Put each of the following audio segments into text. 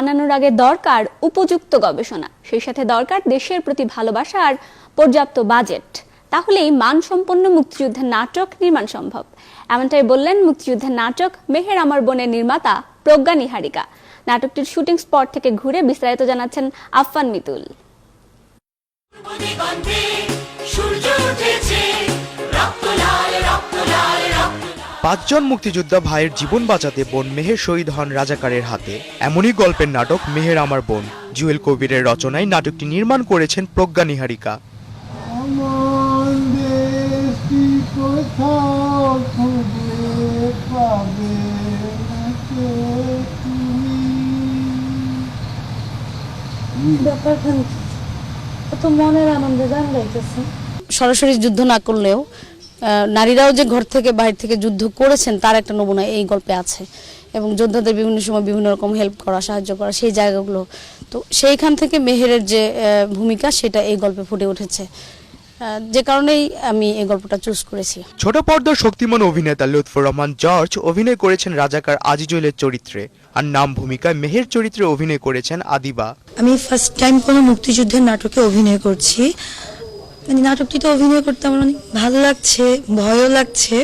বানানোর আগে দরকার উপযুক্ত গবেষণা, সেই সাথে দরকার দেশের প্রতি ভালোবাসা আর পর্যাপ্ত বাজেট। তাহলেই মানসম্পন্ন মুক্তিযুদ্ধের নাটক নির্মাণ সম্ভব। এমনটাই বললেন মুক্তিযুদ্ধের নাটক মেহের আমার বোনের নির্মাতা প্রজ্ঞা নিহারিকা। নাটকটির শুটিং স্পট থেকে ঘুরে বিস্তারিত জানাচ্ছেন আফফান মিতুল। পাঁচজন মুক্তিযোদ্ধা ভাইয়ের জীবন বাঁচাতে বোন মেহের শহীদ হন রাজাকারের হাতে। এমনই গল্পের নাটক মেহের আমার বোন। জুয়েল কবিরের রচনায় নাটকটি নির্মাণ করেছেন প্রজ্ঞা নিহারিকা। সরাসরি যুদ্ধ না করলেও নারীরাও যে ঘর থেকে বাইরে থেকে যুদ্ধ করেছেন তার একটা নমুনা এই গল্পে আছে। এবং যোদ্ধাদের বিভিন্ন সময় বিভিন্ন রকম হেল্প করা সাহায্য করা সেই জায়গাগুলো। তো সেইখান থেকে মেহেরের যে ভূমিকা সেটা এই গল্পে ফুটে উঠেছে। যে কারণেই আমি এই গল্পটা চুজ করেছি। ছোট পর্দার শক্তিমান অভিনেতা লুৎফর রহমান জর্জ অভিনয় করেছেন রাজাকার আজিজুলের চরিত্রে। আর নাম ভূমিকায় মেহের চরিত্রে অভিনয় করেছেন আদিবা। আমি ফার্স্ট টাইম কোনো মুক্তিযুদ্ধের নাটকে অভিনয় করছি। মানে নাটকটিতে অভিনয় করতে আমার অনেক ভালো লাগছে, ভয়ও লাগছে।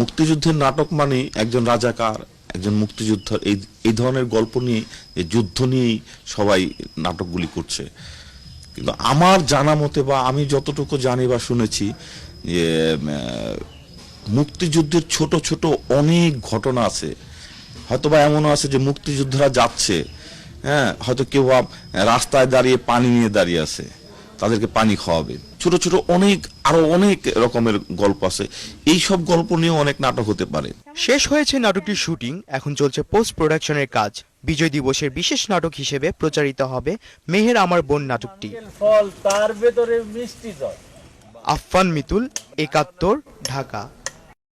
মুক্তিযুদ্ধের নাটক মানে একজন রাজাকার, একজন মুক্তিযোদ্ধার, এই এই ধরনের গল্প নিয়ে যুদ্ধ নিয়েই সবাই নাটকগুলি করছে। কিন্তু আমার জানা মতে বা আমি যতটুকু জানি বা শুনেছি যে মুক্তিযুদ্ধের ছোট ছোট অনেক ঘটনা আছে। হয়তো বা এমনও আছে যে মুক্তিযোদ্ধারা যাচ্ছে হ্যাঁ? হয়তো কেউ রাস্তায় দাঁড়িয়ে পানি নিয়ে দাঁড়িয়ে আছে। তাদেরকে পানি খাওয়াবে। ছোট ছোট অনেক আরও অনেক রকমের গল্প আছে। এই সব গল্প নিয়ে অনেক নাটক হতে পারে। শেষ হয়েছে নাটকটির শুটিং এখন চলছে পোস্ট প্রোডাকশনের কাজ। বিজয় দিবসের বিশেষ নাটক হিসেবে প্রচারিত হবে মেহের আমার বোন নাটকটি। ফল তার ভেতরে মিষ্টি জল। আফফান মিতুল একাত্তর ঢাকা।